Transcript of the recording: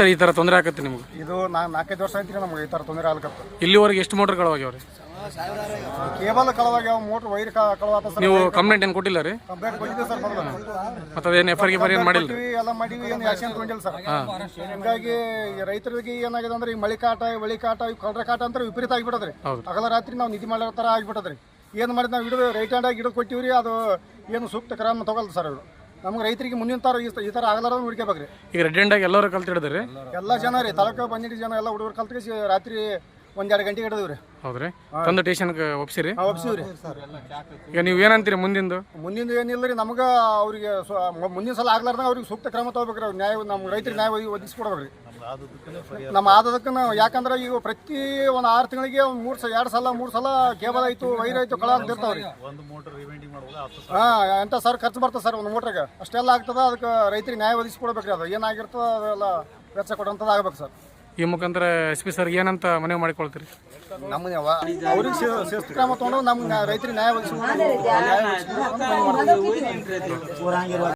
Sir ಈ ಥರ ತೊಂದರೆ ಆಕತ್ತೆ ನಿಮ್ಗೆ? ಇದು ನಾ ನಾಲ್ಕೈದು ವರ್ಷ ಆಯ್ತು ನಮ್ಗೆ ಈ ಥರ ತೊಂದರೆ ಆಗ್ಲತ್ತ ಇಲ್ಲಿವರೆಗೆ ಎಷ್ಟು ಮೋಟರ್ ಕಳವಾಗ್ಯಾವ್ರಿ ಕೇಬಲ್ ಕಳವಾಗ್ಯಾವ ಮೋಟರ್ ವೈರ್ ಕಳವಾತ ಸರ್. ನೀವು ಕಂಪ್ಲೇಂಟ್ ಏನು ಕೊಟ್ಟಿಲ್ಲ ರೀ? ಕಂಪ್ಲೇಂಟ್ ಕೊಟ್ಟಿದ್ದೆ ಸರ್ ಮೊದಲು. ಮತ್ತೆ ಅದೇನು ಎಫ್ ಆರ್ಗೆ ಏನು ಮಾಡಿಲ್ಲ? ಕೊಟ್ಟಿವಿ, ಎಲ್ಲ ಮಾಡಿವಿ ಏನು ಆಕ್ಷನ್ ತಗೊಂಡಿಲ್ಲ ಸರ್. ಹಿಂಗಾಗಿ ಈ ರೈತರಿಗೆ ಏನಾಗಿದೆ ಅಂದ್ರೆ ಈ ಮಳೆ ಕಾಟ ಕಾಟ ಈ ಕಳ್ರ ಕಾಟ ಅಂತ ವಿಪರೀತ ಆಗ್ಬಿಡದ್ರಿ ಹೌದು. ಹಗಲ ರಾತ್ರಿ ನಾವು ನಿಧಿ ಮಾಡೋ ಥರ ಆಗಿಬಿಟ್ಟದ್ರಿ. ಏನು ಮಾಡಿದ್ ನಾವು ಹಿಡಿದು ರೈಟ್ ಹ್ಯಾಂಡ್ ಆಗಿ ಹಿಡಿದು ಕೊಟ್ಟಿವ್ರಿ ಅದು ಏನು ಸೂಕ್ತ ಕ್ರಮ ತಗೊಳ್ತ ಸರ್ ಅವರು. ನಮ್ಗೆ ರೈತರಿಗೆ ಮುಂದಿನ ತರ ಈ- ತರ ಥರ ಆಗಲಾರ್ದು ಹುಡ್ಕೋಬೇಕ್ರಿ ಈಗ ರೆಡ್ ಆಗಿ ಎಲ್ಲರೂ ಕಲ್ತಿಡಿದ್ರಿ? ಎಲ್ಲ ಜನ ರೀ ತಾಲೂಕು ಬಂದಿಟ್ಟು ಜನ ಎಲ್ಲ ಹುಡುಗರು ಕಲ್ತ ರಾತ್ರಿ ಒಂದೆರಡು ಗಂಟೆಗೆ ಹಿಡಿದ್ವಿ ಹೌದ್ರಿ? ತಂದು ಟೇಷನ್ಗೆ ಒಪ್ಸಿರಿ? ಒಪ್ಸಿವ್ರಿ. ಈಗ ನೀವು ಏನಂತೀರಿ ಮುಂದಿಂದು? ಮುಂದಿಂದು ಏನಿಲ್ಲ ರೀ ನಮ್ಗೆ ಅವ್ರಿಗೆ ಮುಂದಿನ ಸಲ ಆಗ್ಲಾರ್ದಂಗೆ ಅವ್ರಿಗೆ ಸೂಕ್ತ ಕ್ರಮ ತಗೋಬೇಕ್ರಿ ಅವ್ರು. ನ್ಯಾಯ ನಮ್ಮ ರೈತರಿಗೆ ನ್ಯಾಯ ಒದಗಿ- ಒದಗಿಸ್ಕೊಡ್ಬೇಕ್ರಿ. ನಮ್ಮ ಆದದಕ್ಕೆ ನಾವು ಯಾಕಂದ್ರೆ ಈಗ ಪ್ರತಿ ಒಂದು ಆರು ತಿಂಗಳಿಗೆ ಒಂದು ಮೂರು ಸಲ ಎರಡು ಸಲ ಮೂರು ಸಲ ಕೇಬಲ್ ಆಯ್ತು ವೈರ್ ಆಯ್ತು ಕಳ ಆಗ್ತಿರ್ತಾವ್ರಿ ಹಾಂ ಎಂತ ಸರ್ ಖರ್ಚು ಬರ್ತದೆ ಸರ್ ಒಂದು ಮೋಟ್ರಿಗೆ? ಅಷ್ಟೆಲ್ಲ ಆಗ್ತದ ಅದಕ್ಕೆ ರೈತರಿಗೆ ನ್ಯಾಯ ಒದಗಿಸ್ಕೊಡ್ಬೇಕ್ರಿ ಅದು. ಏನಾಗಿರ್ತದೆ ಅದೆಲ್ಲ ವೆಚ್ಚ ಕೊಡುವಂಥದ್ದು ಆಗ್ಬೇಕು ಸರ್. ಈ ಮುಖಾಂತರ ಎಸ್ ಪಿ ಸರ್ ಏನಂತ ಮನವಿ ಮಾಡಿಕೊಳ್ತೀರಿ? ನಮ್ಮನೆ ಅವ್ರಿಗೆ ಶಿಸ್ತು ಕ್ರಮ ತೊಗೊಂಡು ನಮ್ಗೆ ರೈತರಿಗೆ ನ್ಯಾಯ ಒದಗಿಸ್ಕೊಡ್ಬೇಕು.